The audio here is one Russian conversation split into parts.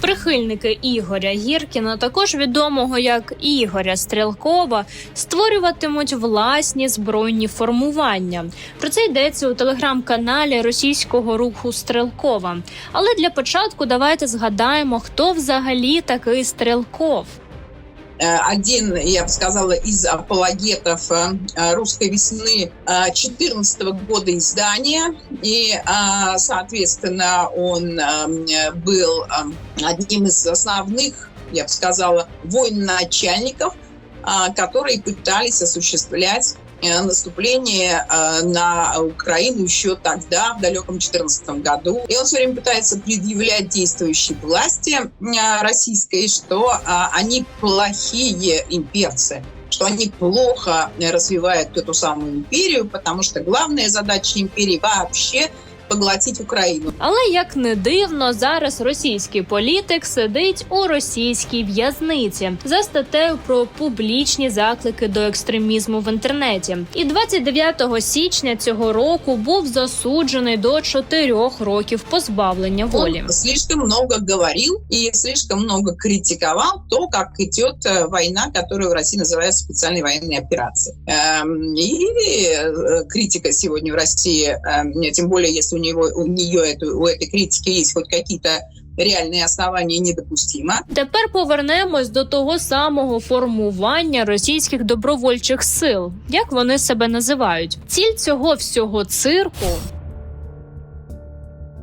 Прихильники Ігоря Гіркіна, також відомого як Ігоря Стрілкова, створюватимуть власні збройні формування. Про це йдеться у телеграм-каналі російського руху Стрелкова. Але для початку давайте згадаємо, хто взагалі такий Стрелков. Э, один, я бы сказала, из апологетов э, русской весны 2014 года издания. И, э, соответственно, он был одним из основных, я бы сказала, воин-начальников, которые пытались осуществлять Э, наступление э, на Украину еще тогда, в далеком 2014 году. И он все время пытается предъявлять действующей власти э, российской, что они плохие имперцы что они плохо развивают эту самую империю, потому что главная задача империи вообще поглотить Україну. Але як не дивно, зараз російський політик сидить у російській в'язниці за статтею про публічні заклики до екстремізму в інтернеті. І 29 січня цього року був засуджений до 4 років позбавлення волі. Он слишком много говорил и слишком много критиковал то, как идет э, война, которую в России называют специальной военной операцией. Эм, и э, критика сегодня в России, эм, тем более если у него у нее эту, у этой критики есть хоть какие-то реальні основання недопустимо. Тепер повернемось до того самого формування російських добровольчих сил, як вони себе називають. Ціль цього всього цирку.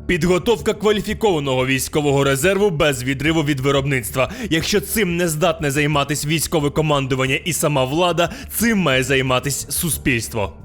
Підготовка кваліфікованого військового резерву без відриву від виробництва. Якщо цим не здатне займатися військове командування і сама влада, цим має займатися суспільство.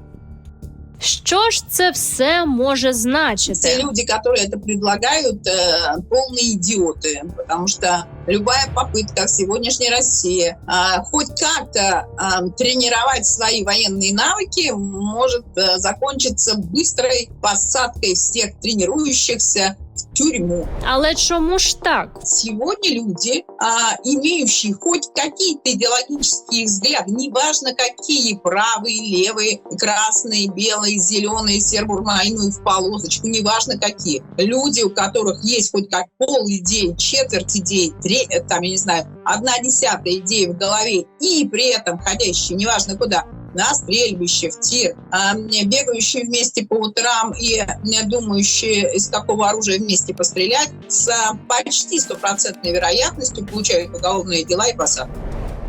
Що ж це все може значити? Те люди, которые это предлагают, э, полные идиоты, потому что любая попытка в сегодняшней России э, хоть как-то э, тренировать свои военные навыки может э, закончиться быстрой посадкой всех тренирующихся тюрьму. Але чому ж так? Сегодня люди, а, имеющие хоть какие-то идеологические взгляды, неважно какие, правые, левые, красные, белые, зеленые, сербурмайную в полосочку, неважно какие, люди, у которых есть хоть как пол идей, четверть идей, три, там, я не знаю, одна десятая идея в голове, и при этом ходящие, неважно куда, на стрельбище, в тир, бегающие вместе по утрам и думающие, из какого оружия вместе пострелять, с почти стопроцентной вероятностью получают уголовные дела и посадку.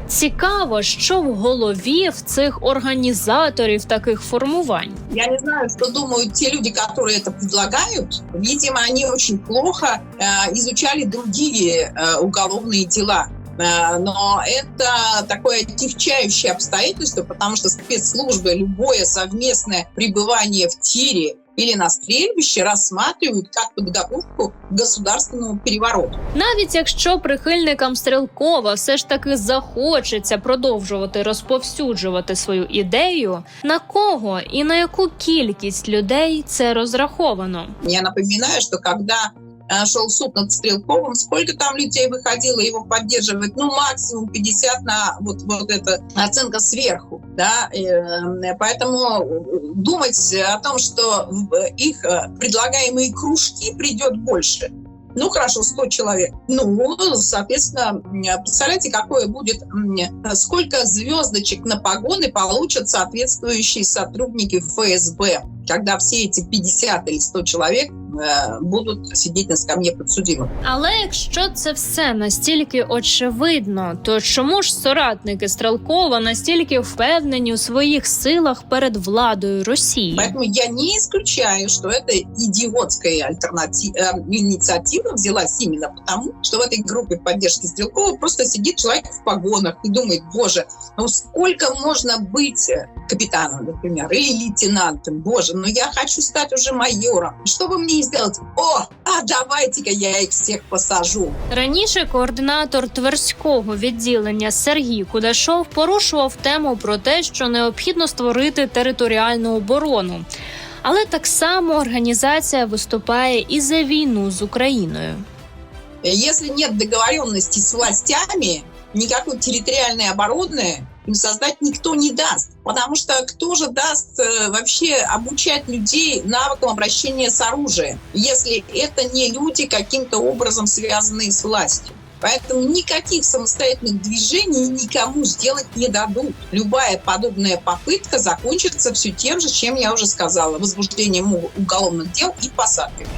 Цікаво, що в голові в цих організаторів таких формувань. Я не знаю, что думают те люди, которые это предлагают. Видимо, они очень плохо э, изучали другие э, уголовные дела. Э, но это такое отягчающее обстоятельство, потому что спецслужбы любое совместное пребывание в тире или на стрельбище рассматривают как подготовку к государственному перевороту. Навіть якщо прихильникам Стрелкова все ж таки захочеться продовжувати розповсюджувати свою ідею, на кого і на яку кількість людей це розраховано? Я напоминаю, что когда Э, шел суд над Стрелковым, сколько там людей выходило его поддерживать, ну, максимум 50 на вот, вот эта оценка сверху, да, и, э, поэтому думать о том, что их э, предлагаемые кружки придет больше, ну, хорошо, 100 человек. Ну, соответственно, представляете, какое будет, сколько звездочек на погоны получат соответствующие сотрудники ФСБ, когда все эти 50 или 100 человек будуть сидіти на скам'ї підсудимих. Але якщо це все настільки очевидно, то чому ж соратники Стрелкова настільки впевнені у своїх силах перед владою Росії? Поэтому я не исключаю, что эта идиотская альтернатива, э, инициатива взялась именно потому, что в этой группе поддержки Стрелкова просто сидит человек в погонах и думает, боже, ну сколько можно быть капитаном, например, или лейтенантом, боже, ну я хочу стать уже майором, чтобы мне сделать? О, а давайте-ка я їх всіх посажу. Раніше координатор тверського відділення Сергій Кудашов порушував тему про те, що необхідно створити територіальну оборону. Але так само організація виступає і за війну з Україною. Если нет договоренности с властями, никакой территориальной обороны им создать никто не даст. Потому что кто же даст э, вообще обучать людей навыкам обращения с оружием, если это не люди, каким-то образом связанные с властью? Поэтому никаких самостоятельных движений никому сделать не дадут. Любая подобная попытка закончится все тем же, чем я уже сказала, возбуждением уголовных дел и посадками.